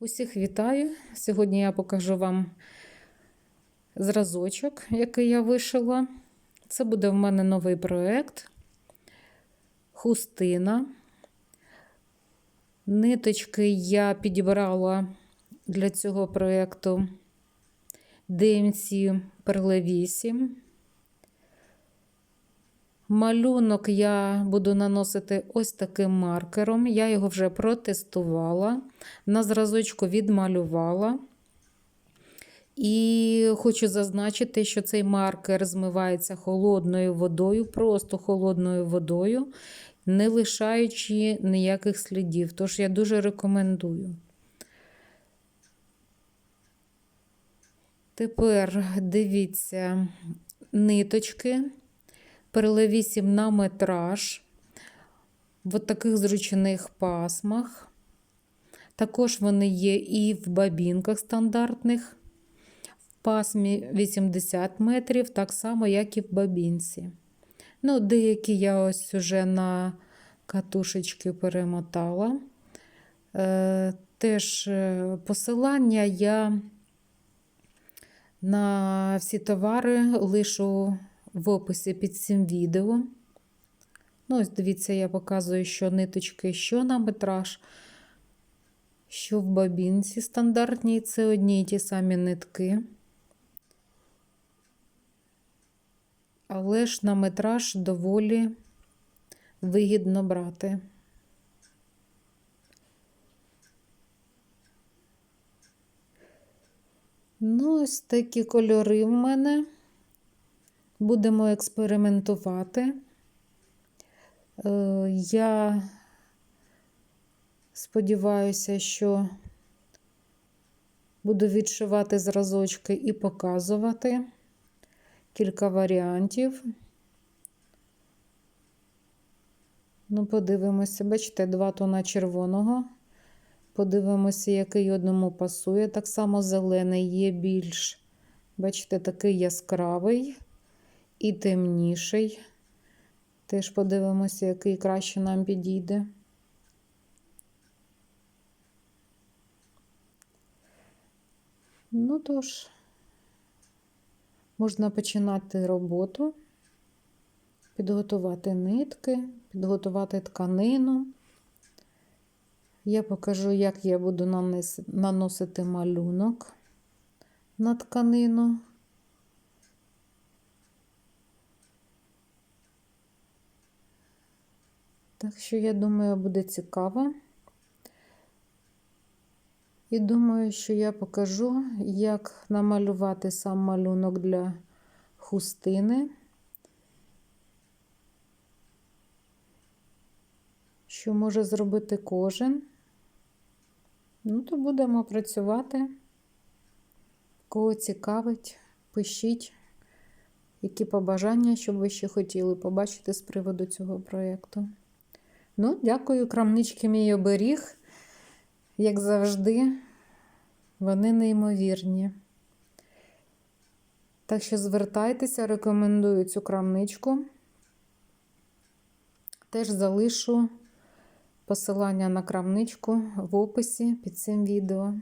Усіх вітаю! Сьогодні я покажу вам зразочок, який я вишила. Це буде в мене новий проєкт. Хустина. Ниточки я підібрала для цього проєкту DMC Perle 8. Малюнок я буду наносити ось таким маркером. Я його вже протестувала, на зразочку відмалювала. І хочу зазначити, що цей маркер змивається холодною водою, просто холодною водою, не лишаючи ніяких слідів. Тож я дуже рекомендую. Тепер дивіться ниточки. Переле 8 на метраж в таких зручних пасмах. Також вони є і в бабінках стандартних, в пасмі 80 метрів, так само, як і в бабінці. Ну, Деякі я ось уже на катушечки перемотала. Е, теж посилання я на всі товари лишу в описі під цим відео. Ну, ось дивіться, я показую, що ниточки, що на метраж, що в бабінці стандартній, це одні й ті самі нитки. Але ж на метраж доволі вигідно брати. Ну, ось такі кольори в мене. Будемо експериментувати. Е, Я сподіваюся, що буду відшивати зразочки і показувати кілька варіантів. Ну, подивимося, бачите, два тона червоного. Подивимося, який одному пасує. Так само зелений є більш, бачите, такий яскравий і темніший. Теж подивимося, який краще нам підійде. Ну тож, можна починати роботу, підготувати нитки, підготувати тканину. Я покажу, як я буду наносити малюнок на тканину. Так що, я думаю, буде цікаво. І думаю, що я покажу, як намалювати сам малюнок для хустини. Що може зробити кожен. Ну, то будемо працювати. Кого цікавить, пишіть, які побажання, щоб ви ще хотіли побачити з приводу цього проєкту. Ну, дякую, крамнички мій оберіг. Як завжди, вони неймовірні. Так що звертайтеся, рекомендую цю крамничку. Теж залишу посилання на крамничку в описі під цим відео.